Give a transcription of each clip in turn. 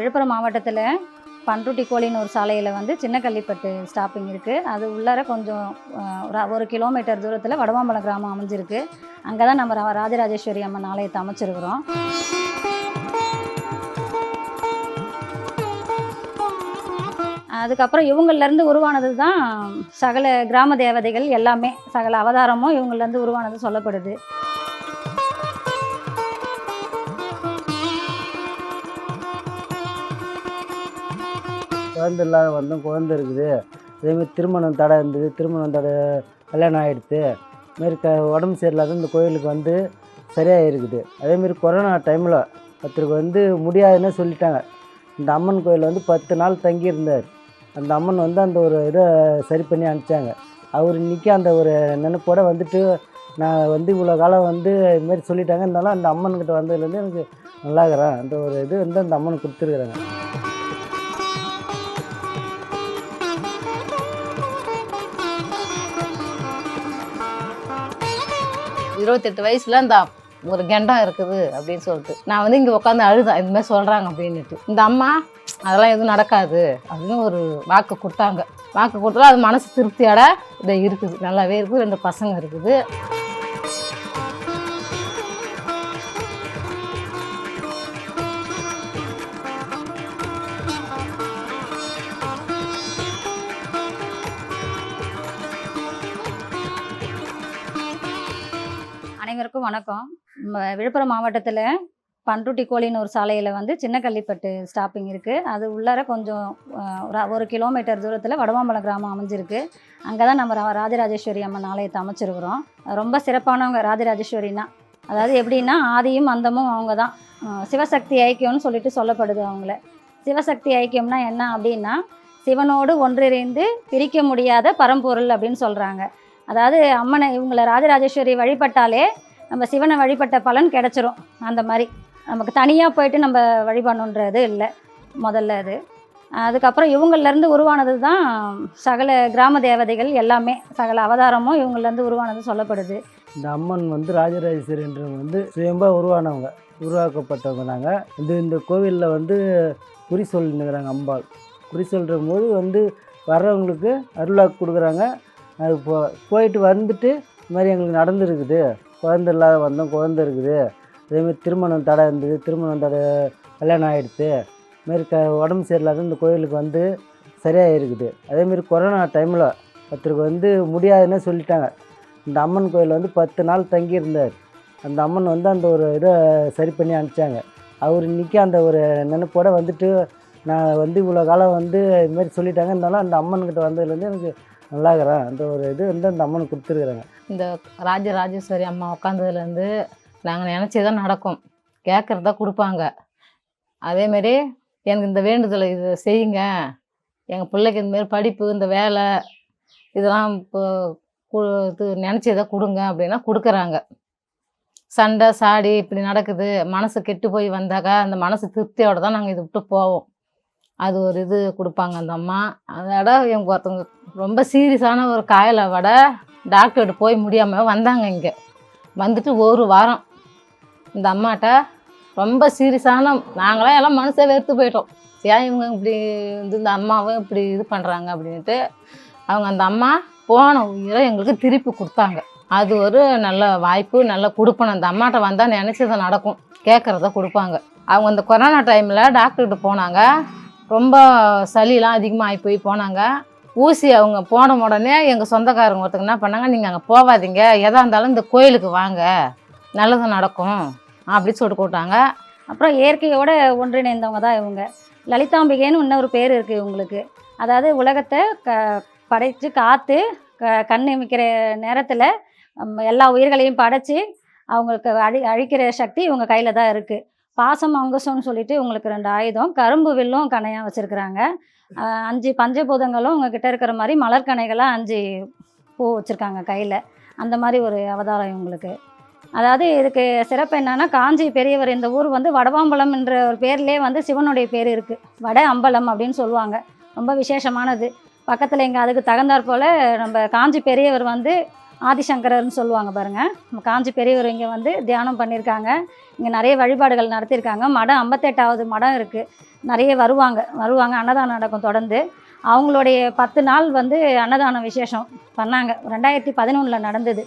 விழுப்புரம் மாவட்டத்தில் பண்ருட்டி கோழின்னு ஒரு சாலையில் வந்து சின்ன கள்ளிப்பட்டு ஸ்டாப்பிங் இருக்குது அது உள்ளார கொஞ்சம் ஒரு ஒரு கிலோமீட்டர் தூரத்தில் வடவாம்பலம் கிராமம் அமைஞ்சிருக்கு. அங்கே தான் நம்ம ராஜராஜேஸ்வரி அம்மன் ஆலயத்தை அமைச்சிருக்கிறோம். அதுக்கப்புறம் இவங்கள்லேருந்து உருவானது தான் சகல கிராம தேவதைகள் எல்லாமே. சகல அவதாரமும் இவங்கள்லேருந்து உருவானது சொல்லப்படுது. குழந்தை இல்லாத வந்தோம் குழந்தை இருக்குது. அதேமாதிரி திருமணம் தடை இருந்தது திருமணம் தடை கல்யாணம் ஆகிடுது இதுமாரி க உடம்பு சரியில்லாத இந்த கோயிலுக்கு வந்து சரியாக இருக்குது அதேமாரி கொரோனா டைமில் ஒருத்தருக்கு வந்து முடியாதுன்னு சொல்லிட்டாங்க. இந்த அம்மன் கோயில் வந்து பத்து நாள் தங்கியிருந்தார். அந்த அம்மன் வந்து அந்த ஒரு இதை சரி பண்ணி அனுப்பிச்சாங்க. அவர் இன்றைக்கி அந்த ஒரு நினைப்போட வந்துட்டு நான் வந்து இவ்வளோ காலம் வந்து இதுமாரி சொல்லிட்டாங்க. இருந்தாலும் அந்த அம்மன்கிட்ட வந்ததுலேருந்து எனக்கு நல்லாகிறேன் அந்த ஒரு இது வந்து அந்த அம்மன் கொடுத்துருக்குறாங்க. இருபத்தெட்டு வயசுல இந்த ஒரு கெண்டம் இருக்குது அப்படின்னு சொல்லிட்டு. நான் வந்து இங்கே உட்காந்து அழுதேன். இந்த மாதிரி சொல்கிறாங்க அப்படின்னுட்டு. இந்த அம்மா அதெல்லாம் எதுவும் நடக்காது அப்படின்னு ஒரு வாக்கு கொடுத்தாங்க. வாக்கு கொடுத்தா அது மனசு திருப்தியோட இதை இருக்குது. நல்லாவே இருக்குது. ரெண்டு பசங்க இருக்குது. அனைவருக்கும் வணக்கம். விழுப்புரம் மாவட்டத்தில் பண்ருட்டி கோழின்னு ஒரு சாலையில் வந்து சின்ன கள்ளிப்பட்டு ஸ்டாப்பிங் இருக்குது அது உள்ளார கொஞ்சம் ஒரு கிலோமீட்டர் தூரத்தில் வடமாம்பலம் கிராமம் அமைஞ்சிருக்கு. அங்கே தான் நம்ம ராஜராஜேஸ்வரி அம்மன் ஆலயத்தை அமைச்சிருக்கிறோம். ரொம்ப சிறப்பானவங்க ராஜராஜேஸ்வரினா அதாவது எப்படின்னா ஆதியும் அந்தமும் அவங்க தான் சிவசக்தி ஐக்கியம்னு சொல்லிட்டு சொல்லப்படுது அவங்கள. சிவசக்தி ஐக்கியம்னா என்ன அப்படின்னா சிவனோடு ஒன்றிணைந்து பிரிக்க முடியாத பரம்பொருள் அப்படின்னு சொல்கிறாங்க அதாவது அம்மனை இவங்களை ராஜராஜேஸ்வரி வழிபட்டாலே நம்ம சிவனை வழிபட்ட பலன் கிடச்சிரும். அந்த மாதிரி. நமக்கு தனியாக போயிட்டு நம்ம வழிபடணுன்றது இல்லை. முதல்ல அது. அதுக்கப்புறம் இவங்கள்லேருந்து உருவானது தான் சகல கிராம தேவதைகள் எல்லாமே. சகல அவதாரமும் இவங்கள்லேருந்து உருவானது சொல்லப்படுது. இந்த அம்மன் வந்து ராஜராஜேஸ்வரின்றவங்க வந்து சுயம்பாக உருவானவங்க. உருவாக்கப்பட்டவங்க நாங்கள் இந்த இந்த கோவிலில் வந்து குறி சொல்லுங்கிறாங்க அம்பாள். குறி சொல்கிற போது வந்து வர்றவங்களுக்கு அருளாக்கு கொடுக்குறாங்க. அது போ போயிட்டு வந்துட்டு இந்த மாதிரி எங்களுக்கு நடந்துருக்குது. குழந்தை இல்லாத வந்தோம் குழந்தை இருக்குது. அதேமாதிரி திருமணம் தடை இருந்தது திருமணம் தடை கல்யாணம் ஆகிடுது இதுமாரி க உடம்பு சரியில்லாத இந்த கோயிலுக்கு வந்து சரியாக இருக்குது அதேமாரி கொரோனா டைமில் ஒருத்தருக்கு வந்து முடியாதுன்னு சொல்லிட்டாங்க. இந்த அம்மன் கோயில் வந்து பத்து நாள் தங்கியிருந்தார். அந்த அம்மன் வந்து அந்த ஒரு இதை சரி பண்ணி அனுப்பிச்சாங்க. அவர் இன்றைக்கி அந்த ஒரு நினைப்போட வந்துட்டு நான் வந்து இவ்வளோ காலம் வந்து இதுமாரி சொல்லிட்டாங்க. இருந்தாலும் அந்த அம்மன்கிட்ட வந்ததுலேருந்து எனக்கு நல்லாகிறேன் அந்த ஒரு இது வந்து அந்த அம்மனுக்கு கொடுத்துருக்குறாங்க இந்த ராஜராஜேஸ்வரி அம்மா உட்காந்ததுலேருந்து நாங்கள் நினச்சதான் நடக்கும். கேட்குறதா கொடுப்பாங்க. அதேமாரி எனக்கு இந்த வேண்டுதலை இது செய்யுங்க. எங்கள் பிள்ளைக்கு இந்தமாரி படிப்பு இந்த வேலை இதெல்லாம் இப்போ இது இது நினச்சதை கொடுங்க அப்படின்னா கொடுக்குறாங்க. சண்டை சாடி இப்படி நடக்குது. மனசு கெட்டு போய் வந்தாக்கா அந்த மனசு திருப்தியோடு தான் நாங்கள் இது விட்டு போவோம். அது ஒரு இது கொடுப்பாங்க அந்த அம்மா. அதோட எங்க ஒருத்தவங்க ரொம்ப சீரியஸான ஒரு காயலை விட டாக்டர்கிட்ட போய் முடியாமல் வந்தாங்க இங்கே. வந்துட்டு ஒரு வாரம் இந்த அம்மாட்ட ரொம்ப சீரியஸான நாங்களாம் எல்லாம் மனசை வெறுத்து போயிட்டோம். ஏன் இவங்க இப்படி வந்து இந்த அம்மாவும் இப்படி இது பண்ணுறாங்க அப்படின்ட்டு அவங்க அந்த அம்மா போன உயிரை எங்களுக்கு திருப்பி கொடுத்தாங்க. அது ஒரு நல்ல வாய்ப்பு நல்ல கொடுப்பணும் அந்த அம்மாட்ட வந்தால் நினச்சது நடக்கும். கேட்குறத கொடுப்பாங்க. அவங்க அந்த கொரோனா டைமில் டாக்டர்கிட்ட போனாங்க. ரொம்ப சளியெலாம் அதிகமாக ஆகி போய் போனாங்க. ஊசி அவங்க போன உடனே எங்கள் சொந்தக்காரங்க ஒருத்தங்க என்ன பண்ணாங்க நீங்கள் அங்கே போகாதீங்க எதாக இருந்தாலும் இந்த கோயிலுக்கு வாங்க. நல்லது நடக்கும். அப்படி சொல்லிட்டு கூட்டாங்க அப்புறம் இயற்கையோட ஒன்றிணைந்தவங்க தான் இவங்க. லலிதாம்பிகைன்னு இன்னொரு பேர் இருக்குது இவங்களுக்கு. அதாவது உலகத்தை க படைத்து காத்து க கண் இமைக்கிற நேரத்தில் எல்லா உயிர்களையும் படைச்சி அவங்களுக்கு அழி அழிக்கிற சக்தி இவங்க கையில் தான் இருக்குது பாசம் அங்கசம்னு சொல்லிட்டு உங்களுக்கு ரெண்டு ஆயுதம் கரும்பு வில்லும் கணையாக வச்சுருக்குறாங்க. அஞ்சு பஞ்சபூதங்களும் உங்ககிட்ட இருக்கிற மாதிரி மலர்கணைகளாக அஞ்சு பூ வச்சுருக்காங்க கையில். அந்த மாதிரி ஒரு அவதாரம் இவங்களுக்கு அதாவது இதுக்கு சிறப்பு என்னென்னா காஞ்சி பெரியவர் இந்த ஊர் வந்து வடவாம்பலம் என்ற ஒரு பேர்லேயே வந்து சிவனுடைய பேர் இருக்குது வட அம்பலம் அப்படின்னு சொல்லுவாங்க. ரொம்ப விசேஷமானது. பக்கத்தில் இங்கே அதுக்கு தகுந்தாற் போல் நம்ம காஞ்சி பெரியவர் வந்து ஆதிசங்கரர்னு சொல்லுவாங்க பாருங்க. நம்ம காஞ்சி பெரியவர் இங்கே வந்து தியானம் பண்ணியிருக்காங்க இங்கே நிறைய வழிபாடுகள் நடத்தியிருக்காங்க மடம் ஐம்பத்தெட்டாவது மடம் இருக்குது நிறைய வருவாங்க. வருவாங்க. அன்னதானம் நடக்கும் தொடர்ந்து. அவங்களுடைய பத்து நாள் வந்து அன்னதான விசேஷம் பண்ணாங்க. ரெண்டாயிரத்தி பதினொன்றில் நடந்தது.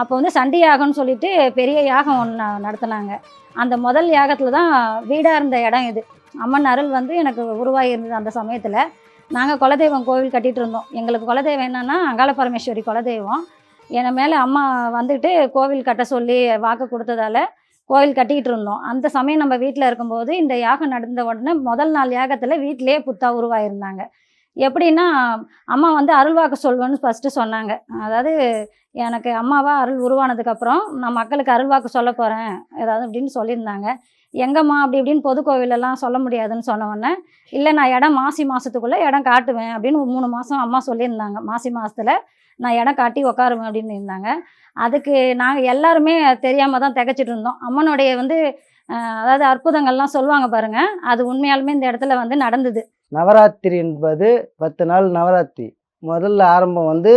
அப்போ வந்து சண்டி யாகம்னு சொல்லிட்டு பெரிய யாகம் ஒன்று நடத்துனாங்க. அந்த முதல் யாகத்தில் தான் வீடாக இருந்த இடம் இது. அம்மன் அருள் வந்து எனக்கு உருவாகி இருந்தது அந்த சமயத்தில். நாங்கள் குலதெய்வம் கோவில் கட்டிகிட்டு இருந்தோம். எங்களுக்கு குலதெய்வம் என்னென்னா அங்காள பரமேஸ்வரி குலதெய்வம். என்னை மேலே அம்மா வந்துட்டு கோவில் கட்ட சொல்லி வாக்கு கொடுத்ததால கோவில் கட்டிக்கிட்டு இருந்தோம். அந்த சமயம் நம்ம வீட்டில் இருக்கும்போது இந்த யாகம் நடந்த உடனே முதல் நாள் யாகத்தில் வீட்டிலேயே புத்தா உருவாயிருந்தாங்க. எப்படின்னா அம்மா வந்து அருள்வாக்கு சொல்வேன்னு ஃபஸ்ட்டு சொன்னாங்க. அதாவது எனக்கு அம்மாவா அருள் உருவானதுக்கப்புறம் நான் மக்களுக்கு அருள்வாக்கு சொல்ல போகிறேன் ஏதாவது அப்படின்னு சொல்லியிருந்தாங்க. எங்கம்மா அப்படி இப்படின்னு பொது கோவிலெல்லாம் சொல்ல முடியாதுன்னு சொன்னவொடனே இல்லை நான் இடம் மாசி மாதத்துக்குள்ளே இடம் காட்டுவேன் அப்படின்னு மூணு மாதம் அம்மா சொல்லியிருந்தாங்க. மாசி மாதத்தில் நான் இடம் காட்டி உக்காருவேன் அப்படின்னு இருந்தாங்க. அதுக்கு நாங்கள் எல்லாருமே தெரியாமல் தான் திகச்சிட்டு இருந்தோம். அம்மனுடைய வந்து அதாவது அற்புதங்கள்லாம் சொல்லுவாங்க பாருங்கள் அது உண்மையாலுமே இந்த இடத்துல வந்து நடந்தது. நவராத்திரி என்பது பத்து நாள் நவராத்திரி. முதல்ல ஆரம்பம் வந்து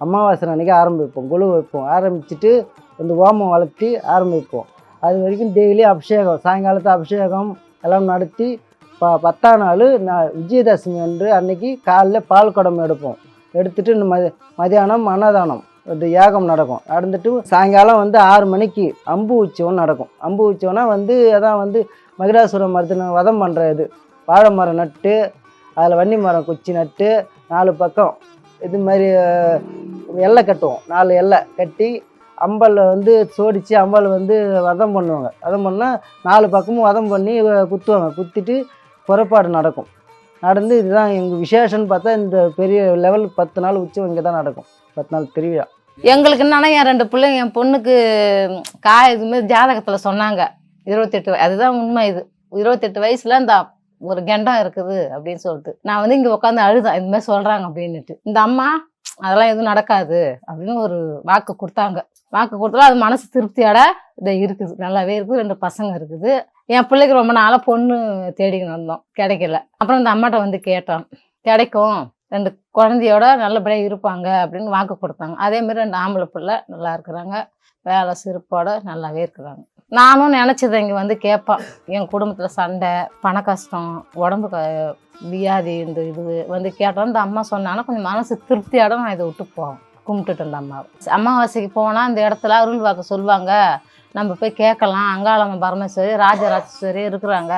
அமாவாசை அன்னைக்கு ஆரம்பிப்போம். குழு வைப்போம். ஆரம்பிச்சுட்டு வந்து ஓமம் வளர்த்தி ஆரம்பிப்போம். அது வரைக்கும் டெய்லி அபிஷேகம் சாயங்காலத்து அபிஷேகம் எல்லாம் நடத்தி ப பத்தாம் நாள் நான் விஜயதசமி அன்று அன்னைக்கு காலைல பால் குடம் எடுப்போம். எடுத்துட்டு இந்த மதி மதியானம் அன்னதானம் இது யாகம் நடக்கும். நடந்துட்டு சாயங்காலம் வந்து ஆறு மணிக்கு அம்பு உச்சவம் நடக்கும். அம்பு உச்சவம்னா வந்து அதான் வந்து மகிராசுர மரத்தின வதம் பண்ணுற இது. வாழை மரம் நட்டு அதில் வன்னி மரம் குச்சி நட்டு நாலு பக்கம் இது மாதிரி எல்லை கட்டுவோம். நாலு எல்லை கட்டி அம்பல் வந்து சோடித்து அம்பல் வந்து வதம் பண்ணுவாங்க. வதம் பண்ணால் நாலு பக்கமும் வதம் பண்ணி குத்துவாங்க. குத்திட்டு புறப்பாடு நடக்கும். நடந்து இதுதான் எங்கள் விசேஷம்னு பார்த்தா இந்த பெரிய லெவல் பத்து நாள் உச்சம் இங்கே தான் நடக்கும். பத்து நாள் திருவிழா. எங்களுக்கு என்னன்னா என் ரெண்டு பிள்ளைங்க என் பொண்ணுக்கு கா இதுமாரி ஜாதகத்தில் சொன்னாங்க. இருபத்தெட்டு அதுதான் உண்மை இது. இருபத்தெட்டு வயசுல இந்த ஒரு கெண்டம் இருக்குது அப்படின்னு சொல்லிட்டு. நான் வந்து இங்கே உட்காந்து அழுதேன் இந்த மாதிரி சொல்கிறாங்க அப்படின்னுட்டு. இந்த அம்மா அதெல்லாம் எதுவும் நடக்காது அப்படின்னு ஒரு வாக்கு கொடுத்தாங்க. வாக்கு கொடுத்தாலும் அது மனசு திருப்தியோட இதை இருக்குது. நல்லாவே இருக்குது. ரெண்டு பசங்க இருக்குது. என் பிள்ளைக்கு ரொம்ப நாளாக பொண்ணு தேடிக்கின்னு வந்தோம் கிடைக்கல. அப்புறம் இந்த அம்மாட்ட வந்து கேட்டோம். கிடைக்கும். ரெண்டு குழந்தையோட நல்லபடியாக இருப்பாங்க அப்படின்னு வாக்கு கொடுத்தாங்க. அதேமாரி ரெண்டு ஆம்பளை பிள்ளை நல்லா இருக்கிறாங்க. வேலை சிறப்போட நல்லாவே இருக்கிறாங்க. நானும் நினச்சதை இங்கே வந்து கேட்பேன் என் குடும்பத்தில் சண்டை பண கஷ்டம் உடம்பு க வியாதி இந்த இது வந்து கேட்டோம். இந்த அம்மா சொன்னாங்கன்னா கொஞ்சம் மனசு திருப்தியோட நான் இதை விட்டு போவேன். கும்பிட்டுட்டு இருந்த அம்மாவை அமாவாசைக்கு போனால் அந்த இடத்துல அருள் வாக்கு சொல்லுவாங்க. நம்ம போய் கேட்கலாம். அங்காளம்ம பரமேஸ்வரி ராஜராஜேஸ்வரி இருக்கிறாங்க.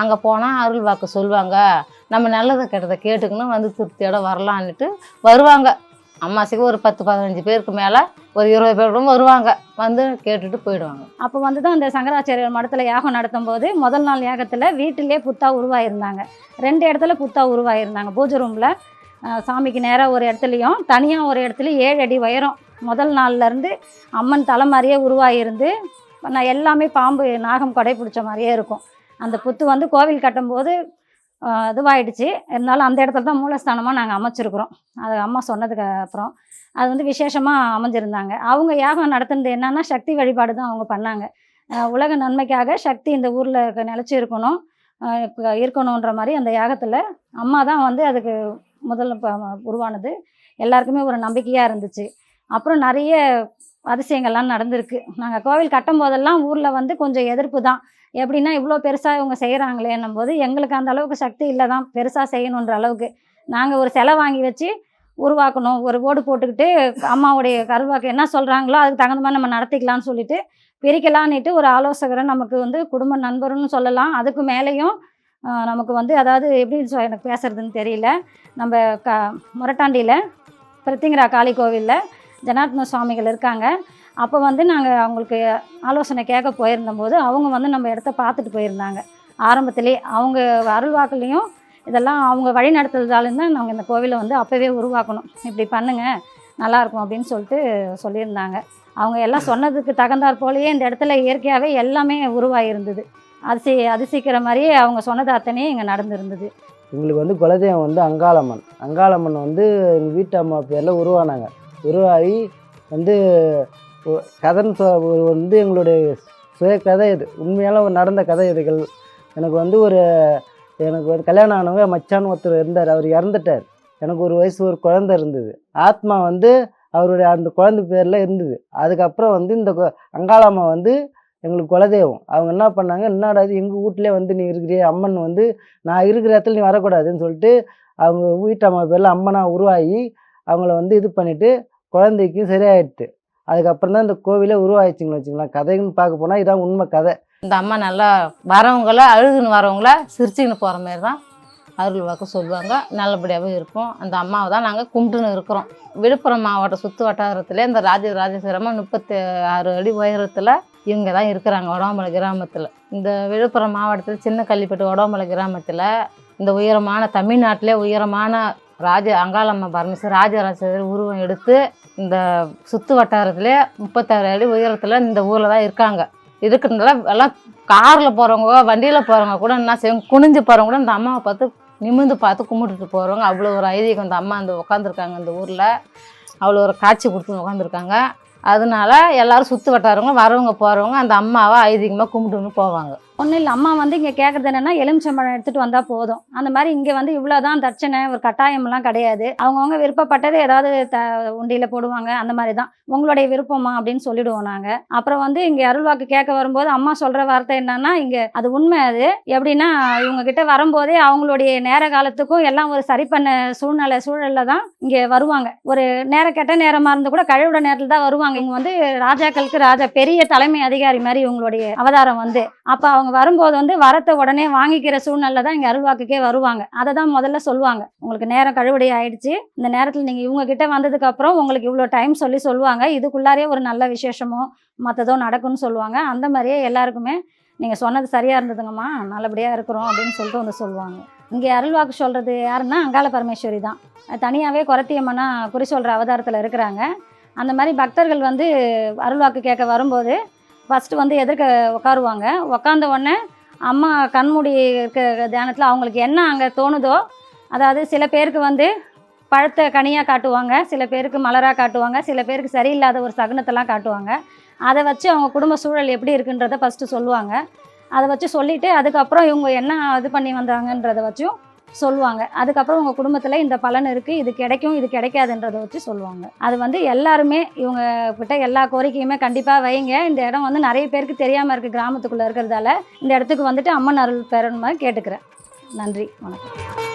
அங்கே போனால் அருள் வாக்கு சொல்லுவாங்க. நம்ம நல்லதை கெட்டதை கேட்டுக்கணும் வந்து திருப்தியோட வரலான்னுட்டு வருவாங்க. அம்மாசிக்கு ஒரு பத்து பதினஞ்சு பேருக்கு மேலே ஒரு இருபது பேர் கூட வருவாங்க. வந்து கேட்டுட்டு போயிடுவாங்க. அப்போ வந்து தான் அந்த சங்கராச்சாரியர் மடத்தில் யாகம் நடத்தும் போது முதல் நாள் யாகத்தில் வீட்டிலே புத்தா உருவாயிருந்தாங்க. ரெண்டு இடத்துல புத்தா உருவாயிருந்தாங்க. பூஜை ரூமில் சாமிக்கு நேராக ஒரு இடத்துலையும் தனியாக ஒரு இடத்துலையும் ஏழு அடி உயரம். முதல் நாள்லேருந்து அம்மன் தலைமாரியே உருவாகியிருந்து உருவாகிருந்து நான் எல்லாமே பாம்பு நாகம் கொடை பிடிச்ச மாதிரியே இருக்கும். அந்த புத்து வந்து கோவில் கட்டும்போது ஆஹ், இதுவாயிடுச்சு. இருந்தாலும் அந்த இடத்துல தான் மூலஸ்தானமாக நாங்கள் அமைச்சிருக்கிறோம். அது அம்மா சொன்னதுக்கு அப்புறம். அது வந்து விசேஷமாக அமைஞ்சிருந்தாங்க. அவங்க யாகம் நடத்துனது என்னன்னா சக்தி வழிபாடு தான் அவங்க பண்ணாங்க. உலக நன்மைக்காக சக்தி இந்த ஊரில் நிலச்சி இருக்கணும் இருக்கணுன்ற மாதிரி அந்த யாகத்தில் அம்மா தான் வந்து அதுக்கு முதல்ல உருவானது. எல்லாருக்குமே ஒரு நம்பிக்கையாக இருந்துச்சு. அப்புறம் நிறைய அதிசயங்கள்லாம் நடந்திருக்கு. நாங்கள் கோவில் கட்டும் போதெல்லாம் ஊரில் வந்து கொஞ்சம் எதிர்ப்பு தான். எப்படின்னா இவ்வளோ பெருசாக இவங்க செய்கிறாங்களேன்னும் போது எங்களுக்கு அந்த அளவுக்கு சக்தி இல்லை தான். பெருசாக செய்யணுன்ற அளவுக்கு. நாங்கள் ஒரு செலை வாங்கி வச்சு உருவாக்கணும். ஒரு ஓடு போட்டுக்கிட்டு அம்மாவுடைய கருவாக்கு என்ன சொல்கிறாங்களோ அதுக்கு தகுந்த மாதிரி நம்ம நடத்திக்கலாம்னு சொல்லிட்டு பிரிக்கலான்னுட்டு ஒரு ஆலோசகரை நமக்கு வந்து குடும்ப நண்பர்னு சொல்லலாம். அதுக்கு மேலேயும் நமக்கு வந்து அதாவது எப்படி சொ- எனக்கு பேசுறதுன்னு தெரியல. நம்ம க முரட்டாண்டியில் பிரத்திங்கரா காளி கோவிலில் ஜனார்த்தன சுவாமிகள் இருக்காங்க. அப்போ வந்து நாங்கள் அவங்களுக்கு ஆலோசனை கேட்க போயிருந்தபோது அவங்க வந்து நம்ம இடத்த பார்த்துட்டு போயிருந்தாங்க. ஆரம்பத்திலே அவங்க அருள்வாக்குலேயும் இதெல்லாம் அவங்க வழி நடத்துறதாலும் தான் நாங்கள் இந்த கோவிலை வந்து அப்போவே உருவாக்கணும். இப்படி பண்ணுங்கள் நல்லாயிருக்கும் அப்படின்னு சொல்லிட்டு சொல்லியிருந்தாங்க. அவங்க எல்லாம் சொன்னதுக்கு தகுந்தாற் போலயே இந்த இடத்துல இயற்கையாகவே எல்லாமே உருவாகிருந்தது அதிசய அதிசயிக்கிற மாதிரியே அவங்க சொன்னது அத்தனையும் இங்கே நடந்திருந்தது. எங்களுக்கு வந்து குலதெய்வம் வந்து அங்காளம்மன். அங்காளம்மன் வந்து எங்கள் வீட்டு அம்மா பேரில் உருவானாங்க. உருவாகி வந்து கதைன்னு சொ வந்து எங்களுடைய சுய கதை இது. உண்மையால ஒரு நடந்த கதை இதுகள். எனக்கு வந்து ஒரு எனக்கு வந்து கல்யாணம் ஆனவங்க மச்சான் ஒருத்தர் இருந்தார். அவர் இறந்துட்டார். எனக்கு ஒரு வயசு ஒரு குழந்தை இருந்தது. ஆத்மா வந்து அவருடைய அந்த குழந்தை பேரில் இருந்தது. அதுக்கப்புறம் வந்து இந்த அங்காளம்மா வந்து எங்களுக்கு குலதெய்வம். அவங்க என்ன பண்ணாங்க என்னடா இது எங்கள் வீட்டிலே வந்து நீ இருக்கிறியே அம்மன் வந்து நான் இருக்கிற இடத்துல நீ வரக்கூடாதுன்னு சொல்லிட்டு அவங்க வீட்டம்மா பேரில் அம்மனாக உருவாகி அவங்கள வந்து இது பண்ணிவிட்டு குழந்தைக்கு சரியாயிடுது அதுக்கப்புறம் தான் இந்த கோவிலே உருவாயிடுச்சுங்களா வச்சுங்களேன் கதைன்னு பார்க்க போனால் இதான் உண்மை கதை. இந்த அம்மா நல்லா வரவங்கள அழுகுன்னு வரவங்கள சிரிச்சுக்கின்னு போகிற மாதிரி தான் அருள் வாக்கு சொல்லுவாங்க. நல்லபடியாகவே இருப்போம். அந்த அம்மாவை தான் நாங்கள் கும்பிட்டுன்னு இருக்கிறோம். விழுப்புரம் மாவட்ட சுற்று வட்டாரத்தில் இந்த ராஜ ராஜேஸ்வரமாக முப்பத்தி ஆறு அடி உயரத்தில் இவங்க தான் இருக்கிறாங்க உடம்பலை கிராமத்தில். இந்த விழுப்புரம் மாவட்டத்தில் சின்ன கள்ளிப்பட்டு உடம்பலை கிராமத்தில் இந்த உயரமான தமிழ்நாட்டிலே உயரமான ராஜ அங்காளம்மா பரமேஸ்வரர் ராஜராஜேஸ்வரர் உருவம் எடுத்து இந்த சுற்று வட்டாரத்தில் முப்பத்தாறு அடி உயரத்தில் இந்த ஊரில் தான் இருக்காங்க. இருக்கிறதுனால எல்லாம் காரில் போகிறவங்க வண்டியில் போகிறவங்க கூட என்ன செய்வாங்க? குனிஞ்சு போகிறவங்க கூட இந்த அம்மாவை பார்த்து நிமிர்ந்து பார்த்து கும்பிட்டுட்டு போகிறவங்க அவ்வளோ ஒரு ஐதீகம். இந்த அம்மா அந்த உட்காந்துருக்காங்க இந்த ஊரில். அவ்வளோ ஒரு காட்சி கொடுத்து உட்காந்துருக்காங்க அதனால எல்லாரும் சுற்று வட்டாரவங்க வரவங்க போகிறவங்க அந்த அம்மாவை ஐதீகமாக கும்பிட்டுன்னு போவாங்க. ஒன்றும் இல்லை அம்மா வந்து இங்கே கேட்குறது என்னென்னா எலுமிச்சம்பழம் எடுத்துகிட்டு வந்தால் போதும். அந்த மாதிரி இங்கே வந்து இவ்வளோ தான் தர்ச்சனை ஒரு கட்டாயம்லாம் கிடையாது. அவங்கவுங்க விருப்பப்பட்டது ஏதாவது த உண்டியில் போடுவாங்க அந்த மாதிரி தான் உங்களுடைய விருப்பமா அப்படின்னு சொல்லிடுவோம் நாங்கள் அப்புறம் வந்து இங்கே அருள்வாக்கு கேட்க வரும்போது அம்மா சொல்கிற வார்த்தை என்னன்னா இங்கே அது உண்மை அது. எப்படின்னா இவங்க கிட்ட வரும்போதே அவங்களுடைய நேர காலத்துக்கும் எல்லாம் ஒரு சரி பண்ண சூழ்நிலை சூழலில் தான் இங்கே வருவாங்க. ஒரு நேரம் கெட்ட நேரமாக இருந்து கூட கழிவுட நேரத்தில் தான் வருவாங்க. இங்கே வந்து ராஜாக்களுக்கு ராஜா பெரிய தலைமை அதிகாரி மாதிரி இவங்களுடைய அவதாரம் வந்து. அப்போ அவங்க வரும்போது வந்து வரத்தை உடனே வாங்கிக்கிற சூழ்நிலை தான் இங்கே அருள்வாக்குக்கே வருவாங்க. அதை தான் முதல்ல சொல்லுவாங்க. உங்களுக்கு நேரம் கழுவடி ஆயிடுச்சு. இந்த நேரத்தில் நீங்கள் இவங்க கிட்ட வந்ததுக்கு அப்புறம் உங்களுக்கு இவ்வளோ டைம் சொல்லி சொல்லுவாங்க. இதுக்குள்ளாரே ஒரு நல்ல விசேஷமோ மற்றதோ நடக்கும்னு சொல்லுவாங்க. அந்த மாதிரியே எல்லாருக்குமே நீங்கள் சொன்னது சரியாக இருந்ததுங்கம்மா. நல்லபடியாக இருக்கிறோம் அப்படின்னு சொல்லிட்டு வந்து சொல்லுவாங்க. இங்கே அருள்வாக்கு சொல்கிறது யாருன்னா அங்காள பரமேஸ்வரி தான். தனியாகவே குரத்தியம்மனா குறி சொல்கிற அவதாரத்தில் இருக்கிறாங்க. அந்த மாதிரி பக்தர்கள் வந்து அருள்வாக்கு கேட்க வரும்போது ஃபஸ்ட்டு வந்து எதிர்க்க உட்காருவாங்க உட்காந்த உடனே அம்மா கண்மூடி இருக்க தியானத்தில் அவங்களுக்கு என்ன அங்கே தோணுதோ அதாவது சில பேருக்கு வந்து பழத்தை கனியாக காட்டுவாங்க சில பேருக்கு மலராக காட்டுவாங்க சில பேருக்கு சரியில்லாத ஒரு சகுனத்தெல்லாம் காட்டுவாங்க. அதை வச்சு அவங்க குடும்ப சூழல் எப்படி இருக்குன்றதை ஃபஸ்ட்டு சொல்லுவாங்க. அதை வச்சு சொல்லிவிட்டு அதுக்கப்புறம் இவங்க என்ன இது பண்ணி வந்தாங்கன்றதை வச்சும் சொல்லுவாங்க. அதுக்கப்புறம் உங்கள் குடும்பத்தில் இந்த பலன் இருக்குது இது கிடைக்கும் இது கிடைக்காதுன்றதை வச்சு சொல்லுவாங்க. அது வந்து எல்லாருமே இவங்க கிட்ட எல்லா கோரிக்கையுமே கண்டிப்பாக வைங்க. இந்த இடம் வந்து நிறைய பேருக்கு தெரியாமல் இருக்குது கிராமத்துக்குள்ளே இருக்கிறதால. இந்த இடத்துக்கு வந்துட்டு அம்மன் அருள் பெறணும் கேட்டுக்கிறேன். நன்றி வணக்கம்.